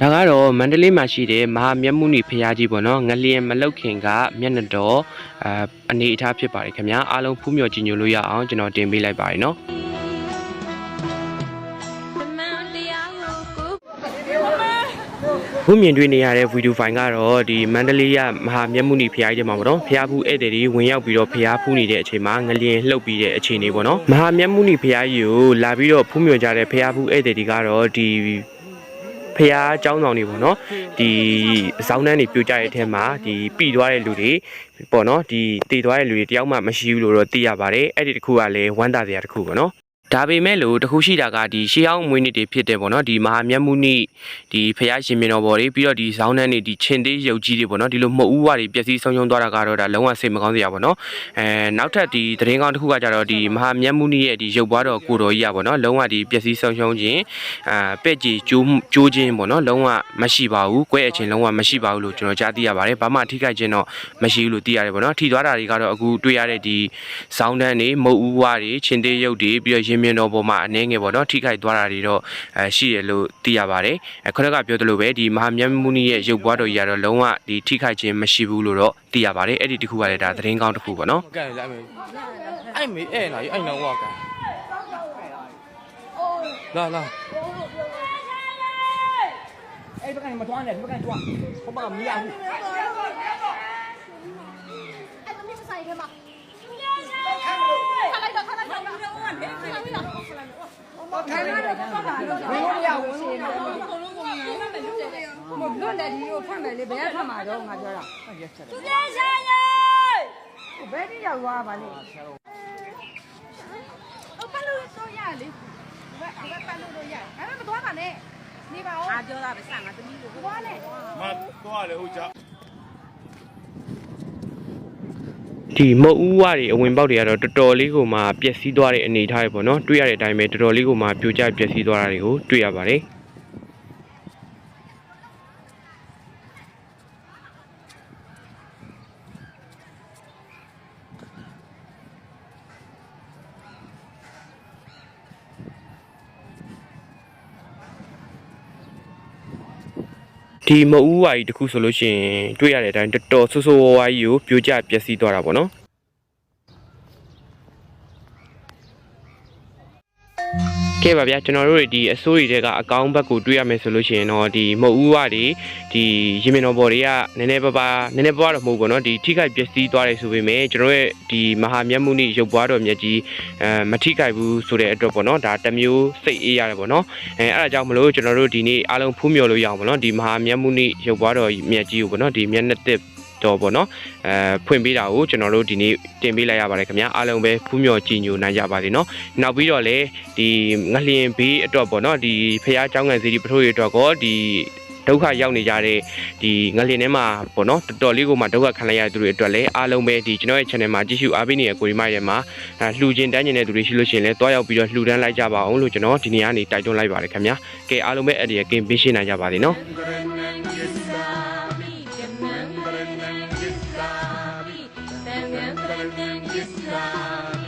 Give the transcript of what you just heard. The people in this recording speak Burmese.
ဒါကတော့မန္တလေးမှာရှိတဲ့မဟာမြတ်မုနီဖရာကြီးပေါ့နော်ငလျင်မလုတ်ခင်ကမျက်နှာတော်အာအနေအထားဖြစ်ပါတယ်ခင်ဗျာအားလုံးဖူးမြော်ကြည်ညိုလို့ရအောင်ကျွန်တော်တင်ပေးလိုက်ပါတယ်နော် ခုမြင်တွေ့နေရတဲ့ဗီဒီယိုဖိုင်ကတော့ဒီမန္တလေးရမဟာမြတ်မုနီဖရားကြီးမှာပေါ့နော်ဖရားဖူးဧည့်သည်တွေဝင်ရောက်ပြီးတော့ဖရားဖူးနေတဲ့အချိန်မှာငလျင်လှုပ်ပြီးတဲ့အခြေအနေပေါ့နော်မဟာမြတ်မုနီဖရားကြီးကိုလာပြီးတော့ဖူးမြော်ကြတဲ့ဖရားဖူးဧည့်သည်တွေကတော့ဒီဖရားเจ้าဆောင်တွေပေါ့နော်ဒီဇောင်းနှန်းတွေပြိုကျတဲ့အထက်မှာဒီပြီသွားတဲ့လူတွေပေါ့နော်ဒီတည်သွားတဲ့လူတွေတယောက်မှမရှိဘူးလို့တော့သိရပါတယ်အဲ့ဒီတစ်ခုကလည်းဝမ်းသာစရာတစ်ခုပေါ့နော် ဒါပေမဲ့လို့တခုရှိတာကဒီရှေးအောင်မွေးနေ့တွေဖြစ်တယ်ပေါ့နော်ဒီမဟာမြတ်မုနိဒီဖရာရှင်မြင်တော်ဘော်တွေပြီးတော့ဒီဇောင်းနှန်းတွေဒီချင်းသေးရုပ်ကြီးတွေပေါ့နော်ဒီလိုမှုတ်ဦးဝါတွေပျက်စီးဆုံးရှုံးသွားတာကတော့ဒါလုံးဝစိတ်မကောင်းစရာပေါ့နော်အဲနောက်ထပ်ဒီသတင်းကောင်းတစ်ခုကကြတော့ဒီမဟာမြတ်မုနိရဲ့ဒီရုပ်ပွားတော်ကိုတော်ကြီးอ่ะပေါ့နော်လုံးဝဒီပျက်စီးဆုံးရှုံးခြင်းအာပဲ့ကြီးကျိုးကျိုးခြင်းပေါ့နော်လုံးဝမရှိပါဘူး꿰အချင်းလုံးဝမရှိပါဘူးလို့ကျွန်တော်ကြားသိရပါတယ်ဘာမှထိခိုက်ခြင်းတော့မရှိဘူးလို့သိရတယ်ပေါ့နော်ထိသွားတာတွေကတော့အခုတွေ့ရတဲ့ဒီဇောင်းနှန်းတွေမှုတ်ဦးဝါတွေချင်းသေးရုပ်တွေပြီးတော့ရင် မြင်တော်ပေါ်မှာအနေငယ်ပေါ့နော်ထိခိုက်သွားတာတွေတော့အဲရှိတယ်လို့သိရပါတယ်။ခုနကပြောသလိုပဲဒီမဟာမြတ်မုနီရဲ့ရုပ်ပွားတော်ကြီးကတော့လုံးဝဒီထိခိုက်ခြင်းမရှိဘူးလို့တော့သိရပါတယ်။အဲ့ဒီတခုကလည်းဒါသတင်းကောင်းတစ်ခုပေါ့နော်။အဲ့လေအဲ့မေအဲ့လာအဲ့နောက်ဝကလာလာအဲ့ဘကန်မတွန်းနဲ့ဘကန်တွန်းဘာမှမရဘူးအဲ့တမီးဆိုင်ထဲမှာ ဝင်းလို့ရဝင်းလို့ရမလွတ်နဲ့ဒီကိုဖတ်မယ်လေဘယ်ဖတ်မှာတော့ငါပြောတာသူကရှာရေဘယ်နေ့ရောက်သွားပါလဲအဖလို့တော့ရလေဘယ်ဘယ်ဖတ်လို့တော့ရအဲ့ဒါမသွားပါနဲ့နေပါဦးငါပြောတာပဲစငါသမီးကိုသွားနဲ့မသွားလေဟုတ်ကြ ဒီမုတ်ဦးဝတွေအဝင်ပေါက်တွေကတော့တော်တော်လေးကိုမှပျက်စီးသွားတဲ့အနေအထားတွေပေါ့နော်တွေ့ရတဲ့အတိုင်းပဲတော်တော်လေးကိုမှပြိုကျပျက်စီးသွားတာတွေကိုတွေ့ရပါတယ် ဒီမုတ်ဦးဝါကြီးတစ်ခုဆိုလို့ရှိရင်တွေ့ရတဲ့အတိုင်းတော်တော်ဆိုးဆိုးဝါးဝါးကြီးကိုပြိုကျပျက်စီးသွားတာပေါ့နော် ကဲပါဗျာကျွန်တော်တို့တွေဒီအစိုးရတွေကအကောင့်ဘက်ကိုတွေးရမယ်ဆိုလို့ရှိရင်တော့ဒီမုတ်ဦးဝတွေဒီရင်မင်တော်ဘော်တွေကနည်းနည်းပါးပါးနည်းနည်းပါးပါးတော့မဟုတ်ဘူးเนาะဒီထိခိုက်ပျက်စီးသွားတယ်ဆိုပေမဲ့ကျွန်တော်ရဲ့ဒီမဟာမြတ်မုနိရုပ်ပွားတော်မြတ်ကြီးအဲမထိခိုက်ဘူးဆိုတဲ့အတွက်ပေါ့เนาะဒါတစ်မျိုးစိတ်အေးရတယ်ပေါ့เนาะအဲအဲ့ဒါကြောင့်မလို့ကျွန်တော်တို့ဒီနေ့အားလုံးဖူးမြော်လို့ရအောင်ပေါ့เนาะဒီမဟာမြတ်မုနိရုပ်ပွားတော်မြတ်ကြီးကိုပေါ့เนาะဒီမျက်နှာတစ် တော့ပေါ့နော်အဲဖွင့်ပေးတာကိုကျွန်တော်တို့ဒီနေ့တင်ပေးလိုက်ရပါတယ်ခင်ဗျာအားလုံးပဲဖူးမြော်ကြည်ညိုနိုင်ကြပါစေเนาะနောက်ပြီးတော့လည်းဒီငလျင်ဘေးအတွက်ပေါ့နော်ဒီဖះเจ้าငံစီဒီပထိုးရအတွက်ကောဒီဒုက္ခရောက်နေကြတဲ့ဒီငလျင်ထဲမှာပေါ့နော်တော်တော်လေးကိုမှဒုက္ခခံလိုက်ရတဲ့သူတွေအတွက်လည်းအားလုံးပဲဒီကျွန်တော်ရဲ့ channel မှာကြည့်ရှုအားပေးနေတဲ့ကိုရီမိုက်ရဲ့မှာအဲလှူခြင်းတန်းခြင်းတဲ့သူတွေရှိလို့ရှိရင်လည်းတွားရောက်ပြီးတော့လှူဒန်းလိုက်ကြပါအောင်လို့ကျွန်တော်ဒီနေ့ကနေတိုက်တွန်းလိုက်ပါတယ်ခင်ဗျာကဲအားလုံးပဲအဲ့ဒီကင်းပေးရှင်းနိုင်ကြပါစေเ Kalbim İslam